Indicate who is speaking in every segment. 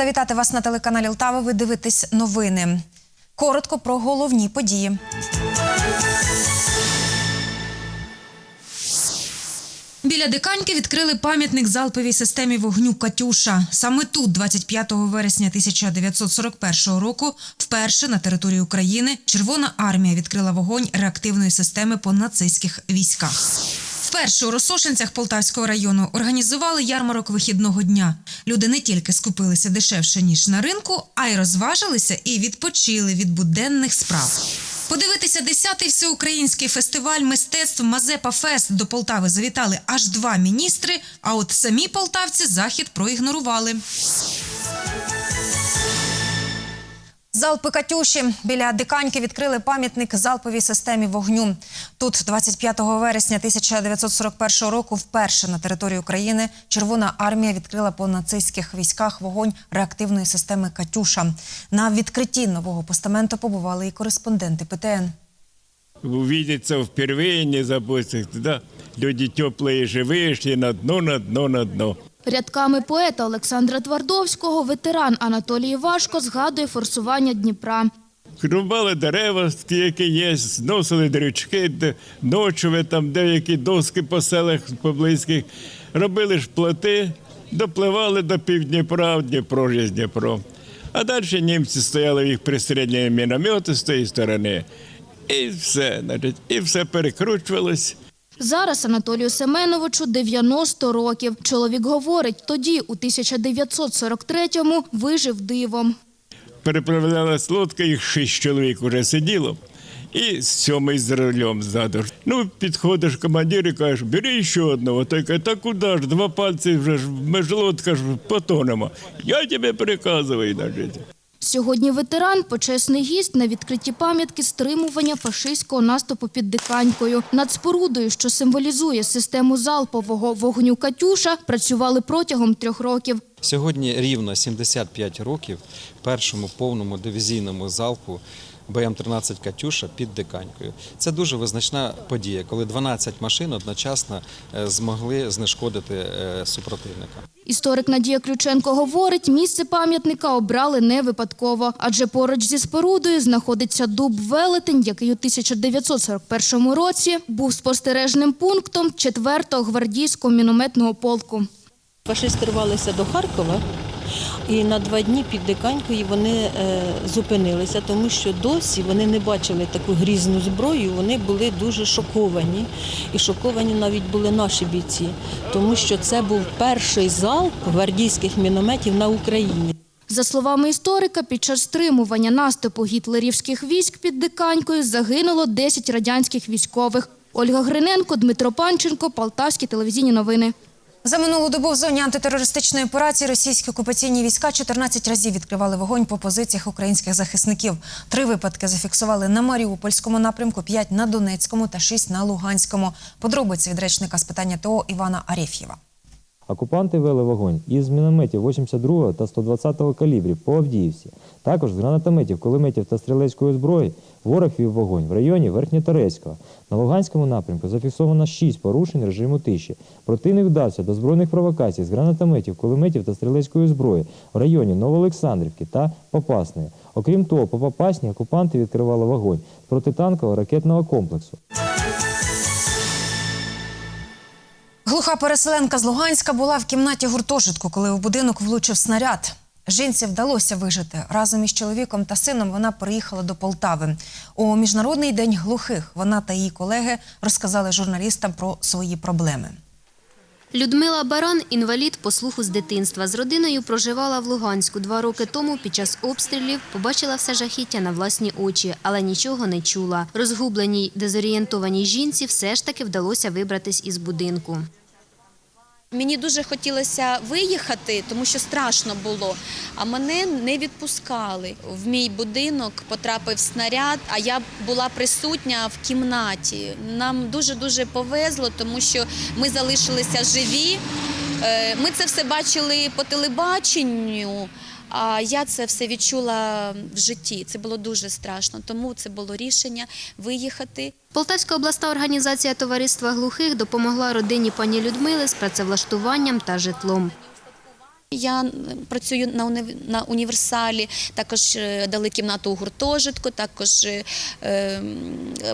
Speaker 1: рада вітати вас на телеканалі Лтава. Ви дивитесь новини. Коротко про головні події. Біля диканьки відкрили пам'ятник залповій системі вогню Катюша. Саме тут, 25 вересня 1941 року, вперше на території України Червона армія відкрила вогонь реактивної системи по нацистських військах. Вперше у Росошинцях Полтавського району організували ярмарок вихідного дня. Люди не тільки скупилися дешевше ніж на ринку, а й розважилися і відпочили від буденних справ. Подивитися 10-й всеукраїнський фестиваль мистецтв Мазепа Фест до Полтави завітали аж два міністри. А от самі полтавці захід проігнорували. Залпи Катюші біля диканьки відкрили пам'ятник залповій системі вогню. Тут, 25 вересня 1941 року, вперше на території України Червона армія відкрила по нацистських військах вогонь реактивної системи Катюша. На відкритті нового постаменту побували і кореспонденти ПТН.
Speaker 2: увидеться впервые, не забудьте, да? Люди теплые, живые, шли на дно, на дно, на дно.
Speaker 3: Рядками поета Олександра Твардовського ветеран Анатолій Важко згадує форсування Дніпра.
Speaker 2: Рубали дерева, які є, зносили дрючки, ночове, там деякі доски по селах поблизьких, робили ж плоти, допливали до півдніпра, в Дніпро ж Дніпро. А далі німці стояли, їх пристріляли міномети з тієї сторони. І все, значить, і все перекручувалось.
Speaker 3: Зараз Анатолію Семеновичу 90 років. Чоловік говорить, тоді, у 1943-му, вижив дивом.
Speaker 2: переправлялась лодка, їх шість чоловік уже сиділо. І сьомий з рулем ззаду. Ну, підходиш командир і кажеш, бери ще одного. Той каже, та куди ж, два пальці вже ж, ми ж лодка ж потонемо. Я тебе приказую, значить.
Speaker 3: Сьогодні ветеран – почесний гість на відкритті пам'ятки стримування фашистського наступу під Диканькою. Над спорудою, що символізує систему залпового вогню «Катюша», працювали протягом трьох років.
Speaker 4: Сьогодні рівно 75 років першому повному дивізійному залпу БМ-13 «Катюша» під Диканькою. Це дуже визначна подія, коли 12 машин одночасно е, змогли знешкодити е, супротивника.
Speaker 3: Історик Надія Ключенко говорить, місце пам'ятника обрали не випадково, адже поруч зі спорудою знаходиться дуб Велетень, який у 1941 році був спостережним пунктом 4-го гвардійського мінометного полку.
Speaker 5: Фашисти рвалися до Харкова, і на два дні під Диканькою вони е, зупинилися, тому що досі вони не бачили таку грізну зброю. Вони були дуже шоковані. І шоковані навіть були наші бійці, тому що це був перший залп гвардійських мінометів на Україні.
Speaker 3: За словами історика, під час стримування наступу гітлерівських військ під Диканькою загинуло 10 радянських військових. Ольга Гриненко, Дмитро Панченко, Полтавські телевізійні новини.
Speaker 1: За минулу добу в зоні антитерористичної операції російські окупаційні війська 14 разів відкривали вогонь по позиціях українських захисників. Три випадки зафіксували на Маріупольському напрямку, п'ять на Донецькому та шість на Луганському. Подробиці від речника з питання ТО Івана Арєф'єва.
Speaker 6: Окупанти вели вогонь із мінометів 82-го та 120-го калібрів по Авдіївці. Також з гранатометів, кулеметів та стрілецької зброї ворог вів вогонь в районі Верхньоторецького. На Луганському напрямку зафіксовано 6 порушень режиму тиші. Противник вдався до збройних провокацій з гранатометів, кулеметів та стрілецької зброї в районі Новоолександрівки та Попасної. Окрім того, по Попасні окупанти відкривали вогонь протитанкового ракетного комплексу.
Speaker 1: Глуха переселенка з Луганська була в кімнаті гуртожитку, коли в будинок влучив снаряд. Жінці вдалося вижити. Разом із чоловіком та сином вона приїхала до Полтави. У міжнародний день глухих вона та її колеги розказали журналістам про свої проблеми.
Speaker 7: Людмила Баран – інвалід по слуху з дитинства. З родиною проживала в Луганську. Два роки тому під час обстрілів побачила все жахіття на власні очі, але нічого не чула. Розгубленій, дезорієнтованій жінці все ж таки вдалося вибратись із будинку.
Speaker 8: Мені дуже хотілося виїхати, тому що страшно було. А мене не відпускали. В мій будинок потрапив снаряд, а я була присутня в кімнаті. Нам дуже дуже повезло, тому що ми залишилися живі. Е, Ми це все бачили по телебаченню. А я це все відчула в житті. Це було дуже страшно. Тому це було рішення виїхати.
Speaker 7: Полтавська обласна організація товариства глухих допомогла родині пані Людмили з працевлаштуванням та житлом.
Speaker 8: Я працюю на уні- універсалі, також е, дали кімнату у гуртожитку, також е,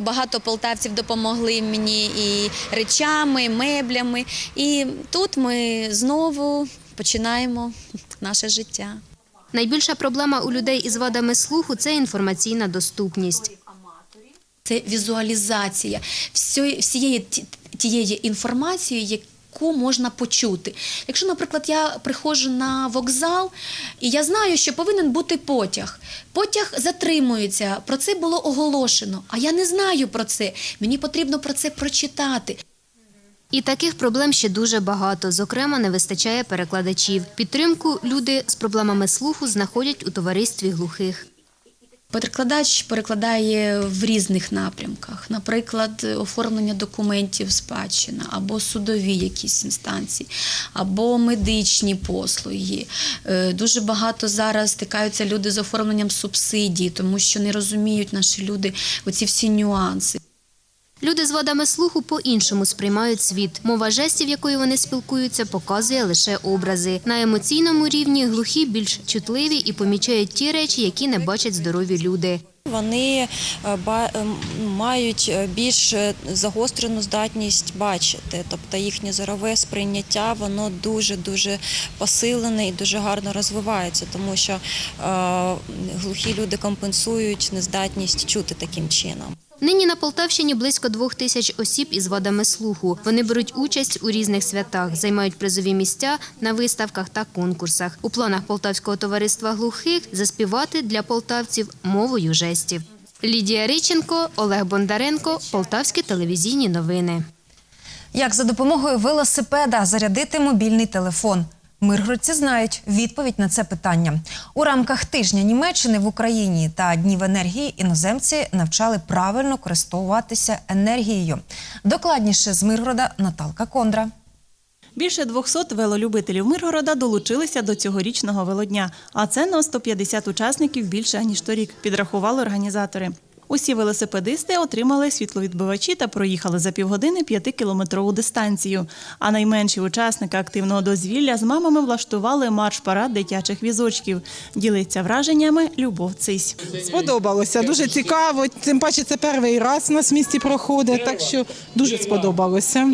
Speaker 8: багато полтавців допомогли мені і речами, і меблями. І тут ми знову починаємо наше життя.
Speaker 7: Найбільша проблема у людей із вадами слуху це інформаційна доступність.
Speaker 8: Це візуалізація всієї тієї інформації, яку можна почути. Якщо, наприклад, я приходжу на вокзал і я знаю, що повинен бути потяг. Потяг затримується, про це було оголошено, а я не знаю про це. Мені потрібно про це прочитати.
Speaker 7: І таких проблем ще дуже багато. Зокрема, не вистачає перекладачів. Підтримку люди з проблемами слуху знаходять у товаристві глухих.
Speaker 8: Перекладач перекладає в різних напрямках, наприклад, оформлення документів спадщина, або судові якісь інстанції, або медичні послуги. Е, Дуже багато зараз стикаються люди з оформленням субсидій, тому що не розуміють наші люди оці всі нюанси.
Speaker 7: Люди з вадами слуху по-іншому сприймають світ. Мова жестів, якою вони спілкуються, показує лише образи. На емоційному рівні глухі більш чутливі і помічають ті речі, які не бачать здорові люди.
Speaker 9: Вони е, ем, мають е, більш е, загострену здатність бачити, тобто їхнє зорове сприйняття воно дуже дуже посилене і дуже гарно розвивається, тому що е, глухі люди компенсують нездатність чути таким чином.
Speaker 7: Нині на Полтавщині близько двох тисяч осіб із вадами слуху. Вони беруть участь у різних святах, займають призові місця на виставках та конкурсах. У планах Полтавського товариства глухих заспівати для полтавців мовою жестів. Лідія Риченко, Олег Бондаренко, Полтавські телевізійні новини.
Speaker 1: Як за допомогою велосипеда зарядити мобільний телефон? Миргородці знають відповідь на це питання. У рамках тижня Німеччини в Україні та днів енергії іноземці навчали правильно користуватися енергією. Докладніше з Миргорода Наталка Кондра.
Speaker 10: Більше 200 велолюбителів Миргорода долучилися до цьогорічного велодня, а це на 150 учасників більше ніж торік, підрахували організатори. Усі велосипедисти отримали світловідбивачі та проїхали за півгодини 5-кілометрову дистанцію. А найменші учасники активного дозвілля з мамами влаштували марш-парад дитячих візочків. Ділиться враженнями Любов Цись.
Speaker 11: Сподобалося, дуже цікаво. Тим паче це перший раз у нас в місті проходить, так що дуже сподобалося.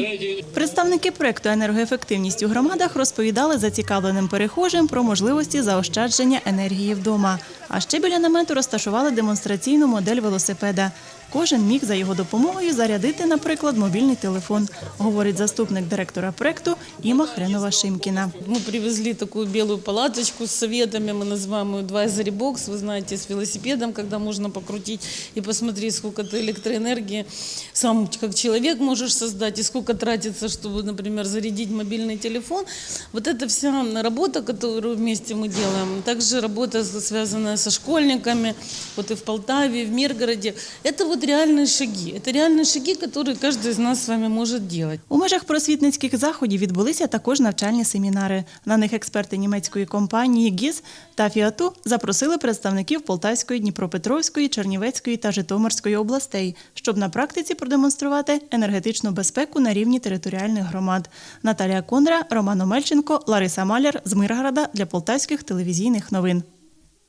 Speaker 10: Представники проекту енергоефективність у громадах розповідали зацікавленим перехожим про можливості заощадження енергії вдома. А ще біля намету розташували демонстраційну модель велосипеда. Кожен міг за його допомогою зарядити, наприклад, мобільний телефон, говорить заступник директора проекту Іма Хренова Шимкіна.
Speaker 12: Мы привезли такую белую палаточку с советами, мы называем ее Advisory Box, вы знаете, с велосипедом, когда можно покрутить и посмотреть, сколько ты электроэнергии сам как человек можешь создать и сколько тратится, чтобы, например, зарядить мобильный телефон. Вот это вся работа, которую вместе мы делаем, также работа, связанная со школьниками, вот и в Полтаве, и в Миргороде. Это вот реальные шаги, это реальные шаги, которые каждый из нас с вами может делать.
Speaker 10: У межах просвітницьких заходів відбулися також навчальні семінари. На них експерти німецької компанії ГІЗ та Фіату запросили представників Полтавської, Дніпропетровської, Чернівецької та Житомирської областей, щоб на практиці продемонструвати енергетичну безпеку на рівні територіальних громад. Наталія Кондра, Роман Омельченко, Лариса Маляр з Миргорода для полтавських телевізійних новин.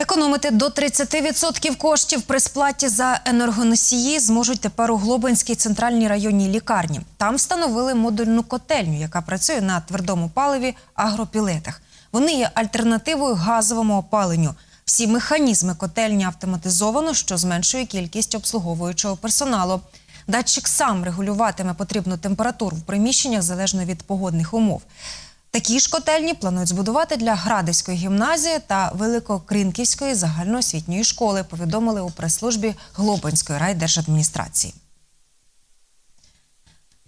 Speaker 1: Економити до 30% коштів при сплаті за енергоносії зможуть тепер у Глобинській центральній районній лікарні. Там встановили модульну котельню, яка працює на твердому паливі агропілетах. Вони є альтернативою газовому опаленню. Всі механізми котельні автоматизовано, що зменшує кількість обслуговуючого персоналу. Датчик сам регулюватиме потрібну температуру в приміщеннях залежно від погодних умов. Такі ж котельні планують збудувати для Градиської гімназії та Великокринківської загальноосвітньої школи, повідомили у прес-службі Глобинської райдержадміністрації.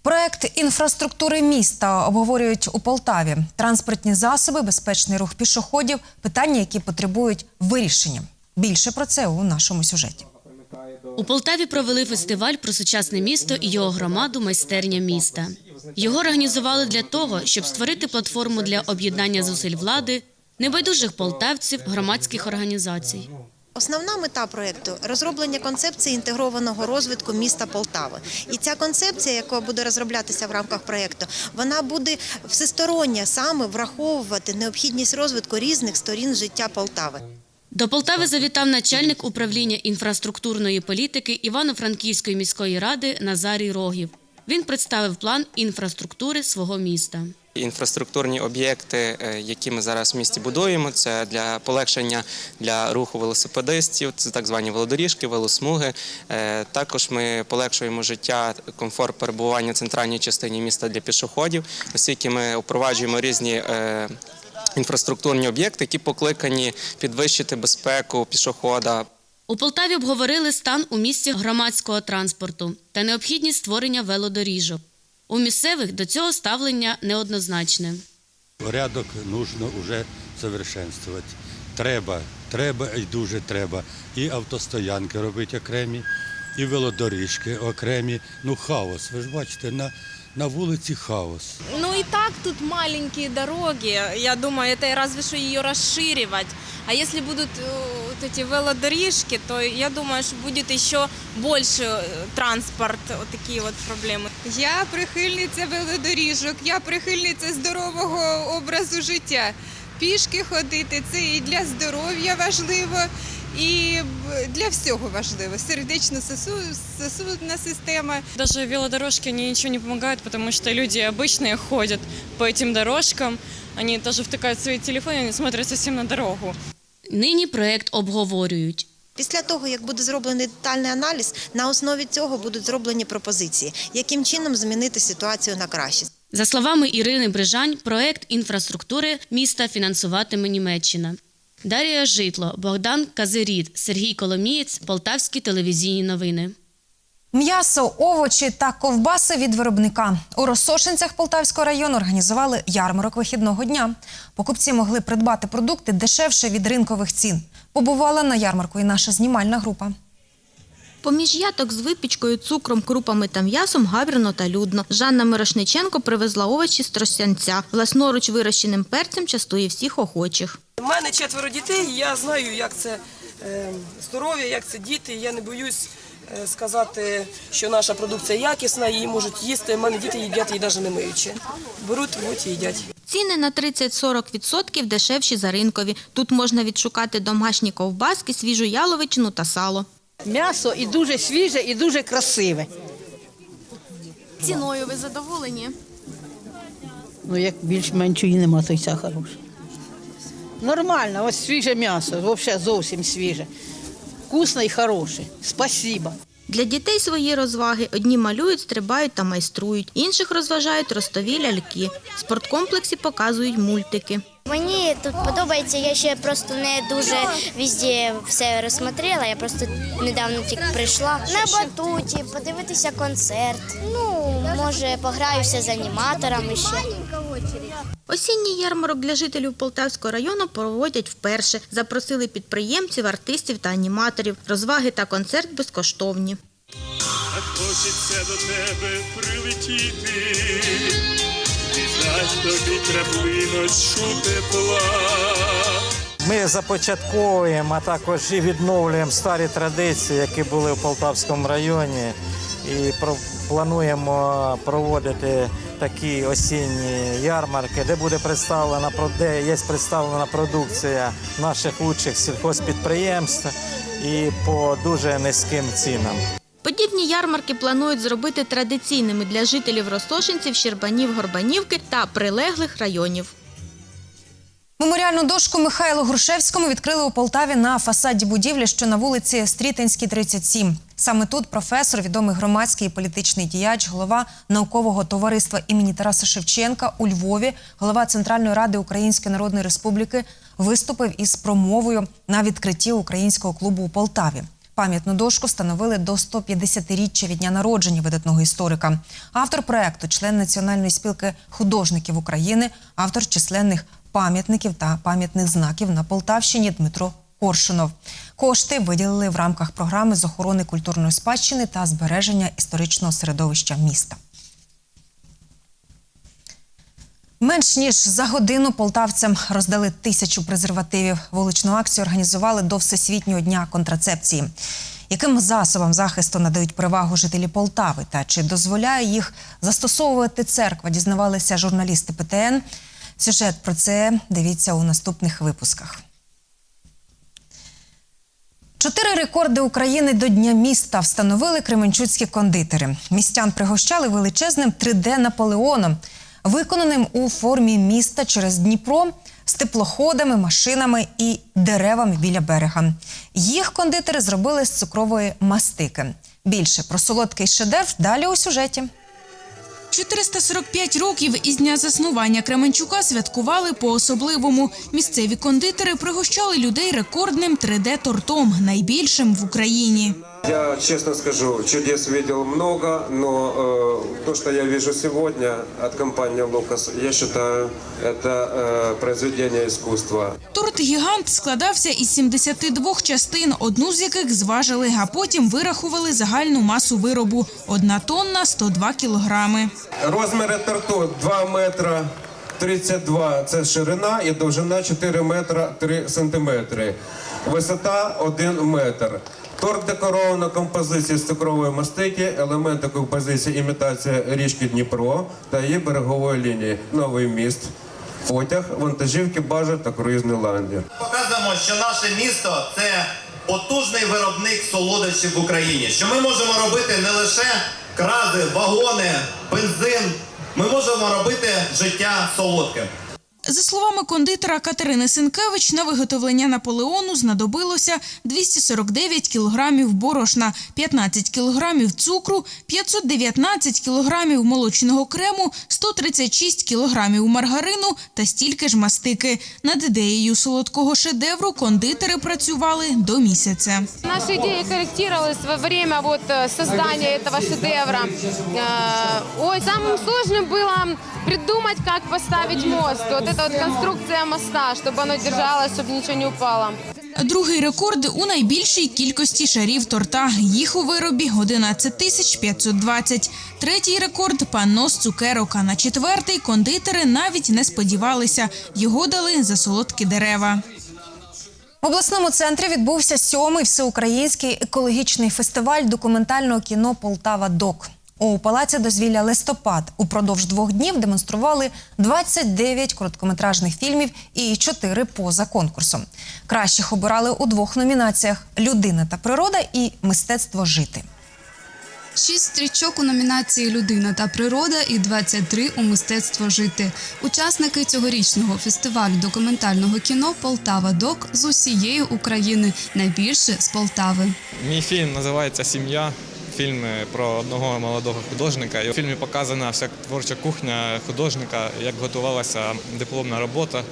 Speaker 1: Проект інфраструктури міста обговорюють у Полтаві. Транспортні засоби, безпечний рух пішоходів питання, які потребують вирішення. Більше про це у нашому сюжеті.
Speaker 13: У Полтаві провели фестиваль про сучасне місто і його громаду майстерня міста. Його організували для того, щоб створити платформу для об'єднання зусиль влади, небайдужих полтавців, громадських організацій.
Speaker 14: Основна мета проєкту – розроблення концепції інтегрованого розвитку міста Полтави. І ця концепція, яка буде розроблятися в рамках проєкту, вона буде всестороння саме враховувати необхідність розвитку різних сторін життя Полтави.
Speaker 13: До Полтави завітав начальник управління інфраструктурної політики Івано-Франківської міської ради Назарій Рогів. Він представив план інфраструктури свого міста.
Speaker 15: Інфраструктурні об'єкти, е, які ми зараз в місті будуємо, це для полегшення для руху велосипедистів, це так звані велодоріжки, велосмуги. Е, Також ми полегшуємо життя, комфорт перебування в центральній частині міста для пішоходів, оскільки ми впроваджуємо різні. Інфраструктурні об'єкти, які покликані підвищити безпеку пішохода,
Speaker 13: У Полтаві обговорили стан у місті громадського транспорту та необхідність створення велодоріжок. У місцевих до цього ставлення неоднозначне.
Speaker 16: Порядок нужно вже совершенствувати. Треба, треба і дуже треба. І автостоянки робити окремі, і велодоріжки окремі. Ну, хаос. Ви ж бачите, на, на вулиці хаос.
Speaker 17: Ну и так тут маленькие дороги. Я думаю, это разве что ее расширивать. А если будут э, вот эти велодорожки, то я думаю, что будет еще больше э, транспорт, вот такие вот проблемы.
Speaker 18: Я прихильниця велодоріжок, я прихильниця здорового образу життя. Пішки ходити це і для здоров'я важливо, і для всього важливо. Сердечно-сосудна система.
Speaker 19: Даже велодорожки, они ничего не помогают, потому что люди обычные ходят по этим дорожкам, они даже втыкают свои телефоны, они смотрят совсем на дорогу.
Speaker 13: Нині проект обговорюють.
Speaker 14: Після того, як буде зроблений детальний аналіз, на основі цього будуть зроблені пропозиції, яким чином змінити ситуацію на краще.
Speaker 13: За словами Ірини Брижань, проект інфраструктури міста фінансуватиме Німеччина. Дарія Житло, Богдан Казирід, Сергій Коломієць, Полтавські телевізійні новини.
Speaker 1: М'ясо, овочі та ковбаси від виробника. У Росошинцях Полтавського району організували ярмарок вихідного дня. Покупці могли придбати продукти дешевше від ринкових цін. Побувала на ярмарку і наша знімальна група.
Speaker 20: Поміж яток з випічкою, цукром, крупами та м'ясом гавірно та людно. Жанна Мирошниченко привезла овочі з Тростянця. Власноруч вирощеним перцем частує всіх охочих.
Speaker 21: У мене четверо дітей, і я знаю, як це е, здоров'я, як це діти. Я не боюсь е, сказати, що наша продукція якісна, її можуть їсти. У мене діти їдять її навіть не миючи. Беруть, рвуть і їдять.
Speaker 20: Ціни на 30-40% дешевші за ринкові. Тут можна відшукати домашні ковбаски, свіжу яловичину та сало.
Speaker 22: М'ясо і дуже свіже, і дуже красиве.
Speaker 20: Ціною ви задоволені?
Speaker 22: Ну, як більш-менш і нема, то й ця хороша. Нормально, ось свіже м'ясо, взагалі зовсім свіже. Вкусне і хороше. Спасибо.
Speaker 20: Для дітей свої розваги одні малюють, стрибають та майструють, інших розважають ростові ляльки. В спорткомплексі показують мультики.
Speaker 23: Мені тут подобається, я ще просто не дуже везде все розсмотрела, я просто недавно тільки прийшла. На батуті, подивитися концерт. Ну, може, пограюся з аніматорами ще.
Speaker 20: Осінній ярмарок для жителів Полтавського району проводять вперше. Запросили підприємців, артистів та аніматорів. Розваги та концерт безкоштовні.
Speaker 24: Так хочеться до тебе прилетіти, тобі краплиночку тепла.
Speaker 25: Ми започатковуємо, а також і відновлюємо старі традиції, які були в Полтавському районі, і плануємо проводити такі осінні ярмарки, де буде представлена про- де є представлена продукція наших лучших сільхозпідприємств і по дуже низьким цінам.
Speaker 20: Подібні ярмарки планують зробити традиційними для жителів Ростошинців, Щербанів, Горбанівки та прилеглих районів.
Speaker 1: Меморіальну дошку Михайлу Грушевському відкрили у Полтаві на фасаді будівлі, що на вулиці Стрітинській, 37. Саме тут професор, відомий громадський і політичний діяч, голова наукового товариства імені Тараса Шевченка у Львові, голова Центральної ради Української Народної Республіки виступив із промовою на відкритті українського клубу у Полтаві. Пам'ятну дошку встановили до 150-річчя від дня народження видатного історика. Автор проекту, член Національної спілки художників України, автор численних пам'ятників та пам'ятних знаків на Полтавщині Дмитро Коршунов. Кошти виділили в рамках програми з охорони культурної спадщини та збереження історичного середовища міста. Менш ніж за годину полтавцям роздали тисячу презервативів. Вуличну акцію організували до Всесвітнього дня контрацепції. Яким засобам захисту надають перевагу жителі Полтави та чи дозволяє їх застосовувати церква? Дізнавалися журналісти ПТН. Сюжет про це дивіться у наступних випусках. Чотири рекорди України до Дня міста встановили кременчуцькі кондитери. Містян пригощали величезним 3D Наполеоном, виконаним у формі міста через Дніпро з теплоходами, машинами і деревами біля берега. Їх кондитери зробили з цукрової мастики. Більше про солодкий шедевр далі у сюжеті.
Speaker 26: 445 років із дня заснування Кременчука святкували по-особливому. Місцеві кондитери пригощали людей рекордним 3D-тортом, найбільшим в Україні.
Speaker 27: Я честно скажу, чудес видел много, но э, то, что я вижу сегодня от компании Лукас, я считаю, это э, произведение искусства.
Speaker 26: Торт-гігант складався із 72 частин, одну з яких зважили, а потім вирахували загальну масу виробу – одна тонна 102 кілограми.
Speaker 27: Розміри торту 2 метра 32 – це ширина і довжина 4 метра 3 сантиметри. Висота 1 метр. Торт декоровано композицією з цукрової мастики, елементи композиції імітація річки Дніпро та її берегової лінії. Новий міст, потяг, вантажівки, бажа та круїзний ландір.
Speaker 28: Показуємо, що наше місто це потужний виробник солодощів в Україні. Що ми можемо робити не лише крази, вагони, бензин. Ми можемо робити життя солодким.
Speaker 26: За словами кондитера Катерини Сенкевич, на виготовлення Наполеону знадобилося 249 кілограмів борошна, 15 кілограмів цукру, 519 кілограмів молочного крему, 136 кілограмів маргарину та стільки ж мастики. Над ідеєю солодкого шедевру кондитери працювали до місяця.
Speaker 29: Наши идеи корректировались во время вот э, создания этого шедевра. Э, Ой, самым сложным было придумать, как поставить мост. Вот эта вот конструкция моста, чтобы оно держалось, чтобы ничего не упало.
Speaker 26: Другий рекорд у найбільшій кількості шарів торта. Їх у виробі 11 тисяч 520. Третій рекорд – панно з цукерок. А на четвертий кондитери навіть не сподівалися. Його дали за солодкі дерева.
Speaker 1: В обласному центрі відбувся сьомий всеукраїнський екологічний фестиваль документального кіно Полтава Док. У палаці дозвілля листопад упродовж двох днів демонстрували 29 короткометражних фільмів і 4 поза конкурсом. Кращих обирали у двох номінаціях: Людина та природа і мистецтво жити.
Speaker 30: Шість стрічок у номінації Людина та природа і 23 у мистецтво жити. Учасники цьогорічного фестивалю документального кіно Полтава Док з усієї України, найбільше з Полтави.
Speaker 31: Мій фільм називається Сім'я. Фільм про одного молодого художника. І У фільмі показана вся творча кухня художника, як готувалася дипломна робота.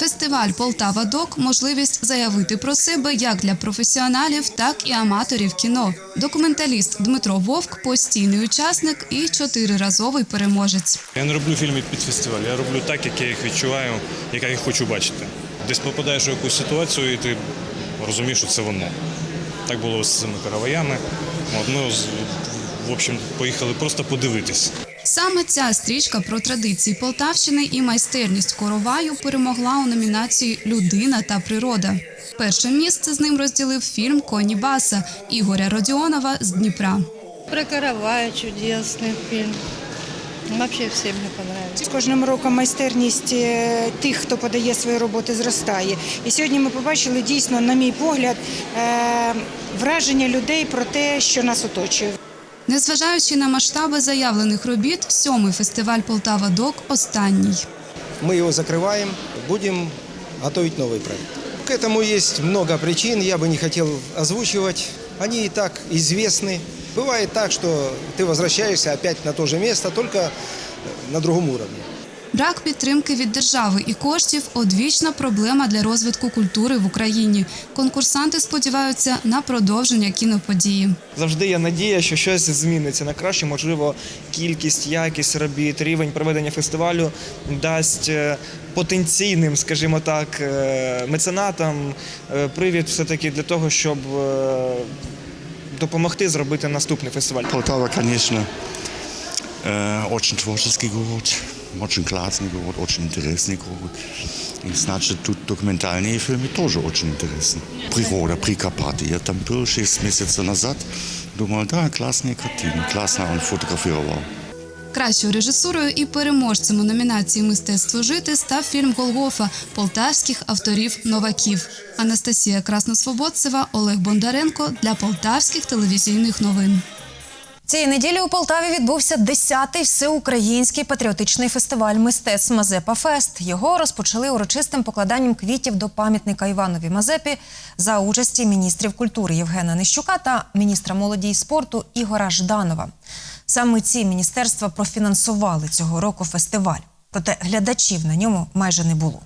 Speaker 30: Фестиваль Полтава Док можливість заявити про себе як для професіоналів, так і аматорів кіно. Документаліст Дмитро Вовк постійний учасник і чотириразовий переможець.
Speaker 32: Я не роблю фільми під фестиваль, я роблю так, як я їх відчуваю, як я їх хочу бачити. Десь попадаєш у якусь ситуацію, і ти розумієш, що це воно. Так було з цими караваями. От ми з- в общем поїхали просто подивитись.
Speaker 30: Саме ця стрічка про традиції Полтавщини і майстерність короваю перемогла у номінації Людина та природа. Перше місце з ним розділив фільм Коні Баса Ігоря Родіонова з Дніпра.
Speaker 33: Про каравая чудесный фильм. Вообще всем мне понравилось.
Speaker 34: З кожним роком майстерність е, тих, хто подає свої роботи, зростає. І сьогодні ми побачили дійсно, на мій погляд, е, враження людей про те, що нас оточує.
Speaker 30: Незважаючи на масштаби заявлених робіт, сьомий фестиваль Полтава Док останній.
Speaker 35: Мы его закрываем, будем готовить новый проект. К этому есть много причин, я бы не хотел озвучивать. Они и так известны. Бывает так, что ты возвращаешься опять на то же место, только э, на другом уровне.
Speaker 30: Брак підтримки від держави і коштів одвічна проблема для розвитку культури в Україні. Конкурсанти сподіваються на продовження кіноподії.
Speaker 36: Завжди є надія, що щось зміниться на краще. Можливо, кількість, якість робіт, рівень проведення фестивалю дасть е, потенційним, скажімо так, е, меценатам е, привід все-таки для того, щоб допомогти зробити наступний фестиваль.
Speaker 37: Полтава, конечно, э, очень творческий город.
Speaker 38: очень классный город, очень интересный город. И значит, тут документальные фильмы тоже очень интересны. Природа, Прикарпатье. Я там был 6 месяцев назад. Думал, да, классные картины, классно он фотографировал.
Speaker 30: Кращою режисурою і переможцем у номінації Мистецтво жити став фільм Голгофа полтавських авторів новаків Анастасія Красносвободцева, Олег Бондаренко для полтавських телевізійних новин.
Speaker 1: Цієї неділі у Полтаві відбувся 10-й всеукраїнський патріотичний фестиваль мистецтв Мазепа Фест. Його розпочали урочистим покладанням квітів до пам'ятника Іванові Мазепі за участі міністрів культури Євгена Нищука та міністра молоді і спорту Ігора Жданова. Саме ці міністерства профінансували цього року фестиваль. Проте глядачів на ньому майже не було.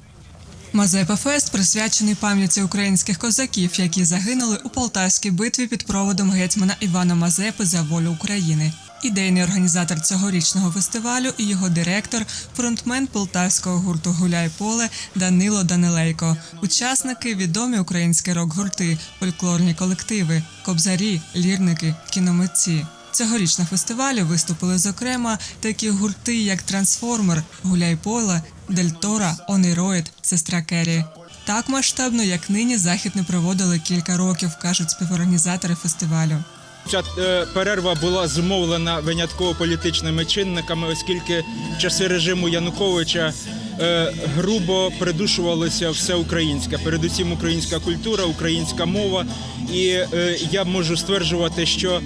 Speaker 39: Мазепа Фест присвячений пам'яті українських козаків, які загинули у Полтавській битві під проводом гетьмана Івана Мазепи за волю України. Ідейний організатор цьогорічного фестивалю і його директор, фронтмен полтавського гурту Гуляй поле Данило Данилейко. Учасники відомі українські рок-гурти, фольклорні колективи, кобзарі, лірники, кіномитці. Цьогоріч на фестивалі виступили зокрема такі гурти, як Трансформер, Гуляй поле, Дельтора, Онейроїд, Сестра Керрі. Так масштабно, як нині, захід не проводили кілька років, кажуть співорганізатори фестивалю.
Speaker 40: Ця е, перерва була зумовлена винятково політичними чинниками, оскільки часи режиму Януковича е, грубо придушувалося все українське, передусім українська культура, українська мова. І е, я можу стверджувати, що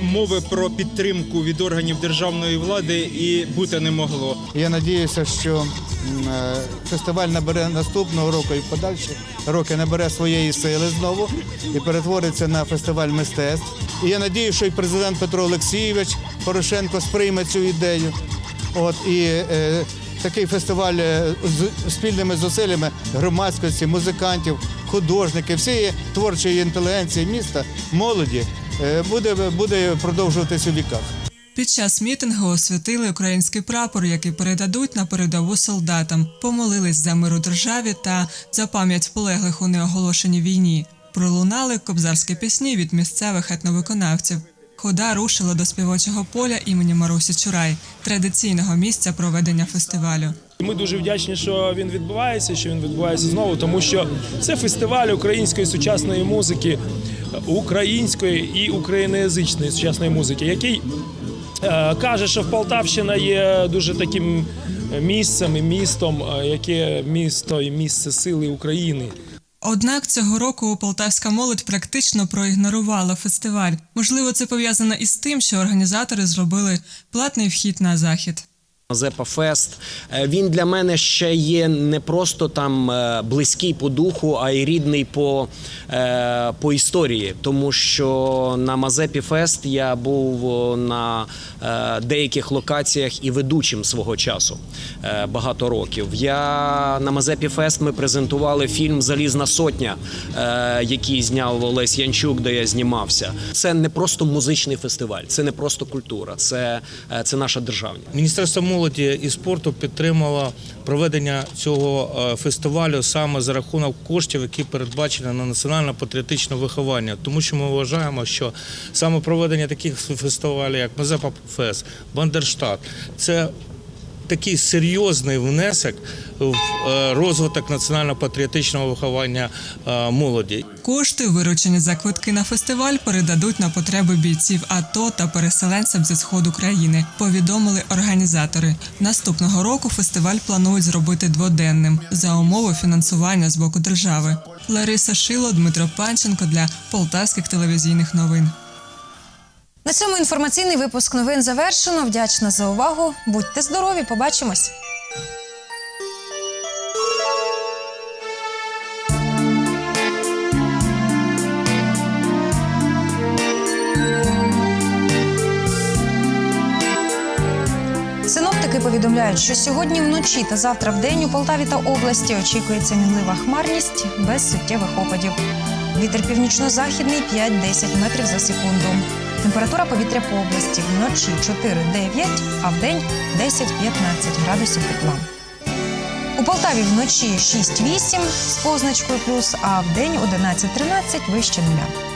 Speaker 40: мови про підтримку від органів державної влади і бути не могло.
Speaker 41: Я надіюся, що е, фестиваль набере наступного року і подальші роки набере своєї сили знову і перетвориться на фестиваль мистецтв. І я надію, що і президент Петро Олексійович Порошенко сприйме цю ідею. От і е, такий фестиваль е, з спільними зусиллями громадськості, музикантів, художників, всієї творчої інтелігенції міста, молоді е, буде, буде продовжуватись у віках.
Speaker 39: Під час мітингу освятили український прапор, який передадуть на передову солдатам, помолились за мир у державі та за пам'ять полеглих у неоголошеній війні. Пролунали кобзарські пісні від місцевих етновиконавців. Хода рушила до співочого поля імені Марусі Чурай, традиційного місця проведення фестивалю.
Speaker 42: Ми дуже вдячні, що він відбувається, що він відбувається знову, тому що це фестиваль української сучасної музики, української і україноязичної сучасної музики, який е, каже, що в Полтавщина є дуже таким місцем і містом, е, яке місто і місце сили України.
Speaker 39: Однак цього року полтавська молодь практично проігнорувала фестиваль. Можливо, це пов'язано із тим, що організатори зробили платний вхід на захід.
Speaker 43: Мазепа Фест. Е, Він для мене ще є не просто там е, близький по духу, а й рідний по, е, по історії. Тому що на Мазепі Фест я був на деяких локаціях і ведучим свого часу багато років. Я на Мазепі Фест ми презентували фільм Залізна сотня, який зняв Олесь Янчук, де я знімався. Це не просто музичний фестиваль, це не просто культура, це, це наша державність.
Speaker 44: Міністерство молоді і спорту підтримала проведення цього е, фестивалю саме за рахунок коштів, які передбачені на національно-патріотичне виховання. Тому що ми вважаємо, що саме проведення таких фестивалів, як Мазепа Фест, Бандерштат, це такий серйозний внесок в е, розвиток національно-патріотичного виховання е, молоді.
Speaker 39: Кошти, виручені за квитки на фестиваль, передадуть на потреби бійців АТО та переселенцям зі сходу країни. Повідомили організатори. Наступного року фестиваль планують зробити дводенним за умови фінансування з боку держави. Лариса Шило, Дмитро Панченко для полтавських телевізійних новин.
Speaker 1: На цьому інформаційний випуск новин завершено. Вдячна за увагу. Будьте здорові, побачимось. Синоптики повідомляють, що сьогодні вночі та завтра в день у Полтаві та області очікується мінлива хмарність без суттєвих опадів. Вітер північно-західний 5-10 метрів за секунду. Температура повітря по області вночі 4-9, а в день 10-15 градусів тепла. У Полтаві вночі 6-8 з позначкою плюс, а в день 11-13 вище нуля.